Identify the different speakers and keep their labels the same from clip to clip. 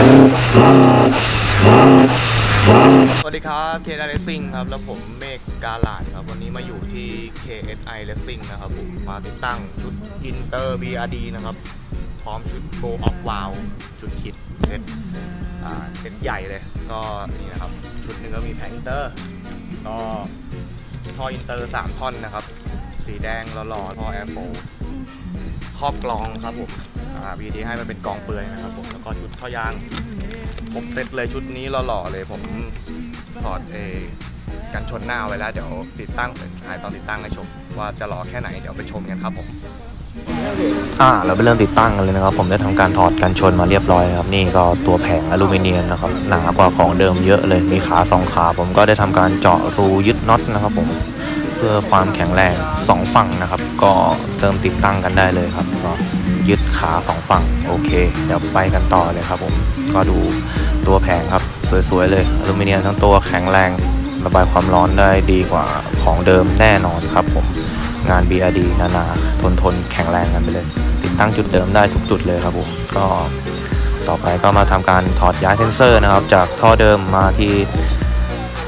Speaker 1: สวัสดีครับเค s อ Racing ครับ แล้วผมเมฆกาลาดครับ วันนี้มาอยู่ที่ KSI Racing นะครับผมมาติดตั้งชุด Inter BRD นะครับ พร้อมชุด Go Off Wow ชุดคิดเซ็ตเซ็ตใหญ่เลย ก็นี่นะครับ ชุดหนึ่งก็มีแผงอินเตอร์ ก็ท่ออินเตอร์ 3 ท่อนนะครับ สีแดงหล่อๆท่อแอร์โฟ ครอบกลองครับผมอ่า BRD ให้มันเป็นกองเปลือยนะครับผมแล้วก็ชุดท่อยางครบเซตเลยชุดนี้หล่อๆเลยผมถอดเอกันชนหน้าไว้แล้วเดี๋ยวติดตั้งถ่ายตอนติดตั้งให้ชม ว่าจะหล่อแค่ไหนเดี๋ยวไปชมกันครับผม
Speaker 2: อ่าเราไปเริ่มติดตั้งกันเลยนะครับ ผมได้ทำการถอดกันชนมาเรียบร้อยครับนี่ก็ตัวแผงอลูมิเนียมนะครับหนากว่าของเดิมเยอะเลยมีขาสองขาผมก็ได้ทำการเจาะรูยึดน็อตนะครับผม พื่อความแข็งแรงสองฝั่งนะครับ ก็เติมติดตั้งกันได้เลยครับ ก็ยึดขาสองฝั่งโอเค เดี๋ยวไปกันต่อเลยครับผมก็ดูตัวแผงครับ สวยๆเลยอลูมิเนียมทั้งตัวแข็งแรงระบายความร้อนได้ดีกว่าของเดิมแน่นอนครับผมงาน BRD นานาทนทนแข็งแรงกันไปเลย ติดตั้งจุดเดิมได้ทุกจุดเลยครับผมก็ต่อไปก็มาทำการถอดย้ายเซนเซอร์นะครับ จากท่อเดิมมาที่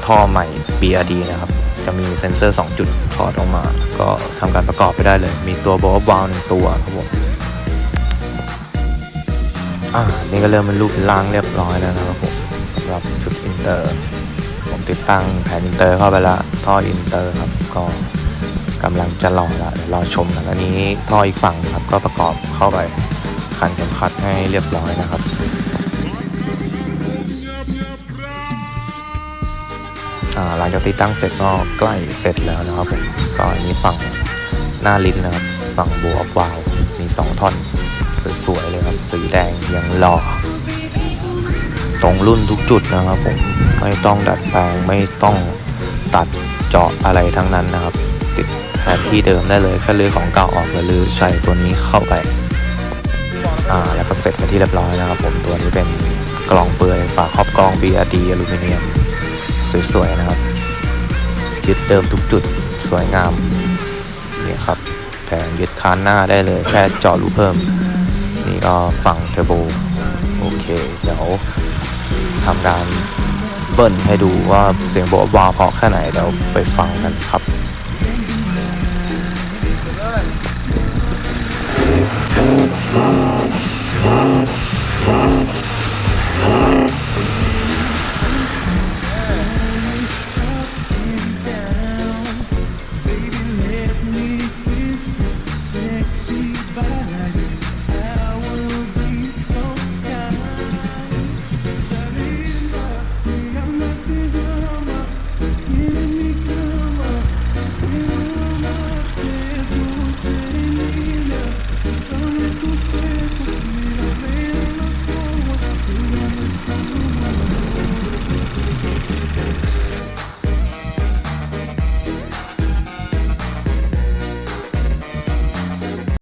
Speaker 2: ท่อใหม่ BRD นะครับ จะมีเซนเซอร์ 2 จุดถอดออกมา ก็ทำการประกอบไปได้เลย มีตัวบอลวาลหนึ่งตัวครับผมอ่านี่ก็เริ่มเป็นรูปเป็นร่างเรียบร้อยแล้วนะครับผมสำหรับชุดอินเตอร์ ผมติดตั้งแผนอินเตอร์เข้าไปแล้วท่ออินเตอร์ครับก็กำลังจะรอละเดี๋ยวรอชมกันแล้วนี้ท่ออีกฝั่งครับก็ประกอบเข้าไปคันเข็มขัดให้เรียบร้อยนะครับ หลังจากติดตั้งเสร็จก็ใกล้เสร็จแล้วนะครับผมก็อันนี้ฝั่งหน้าลิ้นนะครับ ฝั่งบัววาวมีสองท่อนสวยๆเลยครับสีแดงยังหล่อตรงรุ่นทุกจุดนะครับผมไม่ต้องดัดแปลงไม่ต้องตัดเจาะอะไรทั้งนั้นนะครับ ติดแทนที่เดิมได้เลยแค่ลือของเก่าออกแล้วลือใส่ตัวนี้เข้าไปอ่าแล้วก็เสร็จไปที่เรียบร้อยนะครับผมตัวนี้เป็นกล่องเปลือยฝาครอบกล้อง BRD อลูมิเนียม สวยๆนะครับยึดเดิมทุกจุดสวยงามนี่ครับแผงยึดคานหน้าได้เลยแค่เจาะรูเพิ่ม นี่ก็ฝั่งเทอร์โบโอเค เดี๋ยวทำการเบิ้ลให้ดูว่าเสียงโบว์วาวเพราะแค่ไหนเดี๋ยวไปฟังกันครับ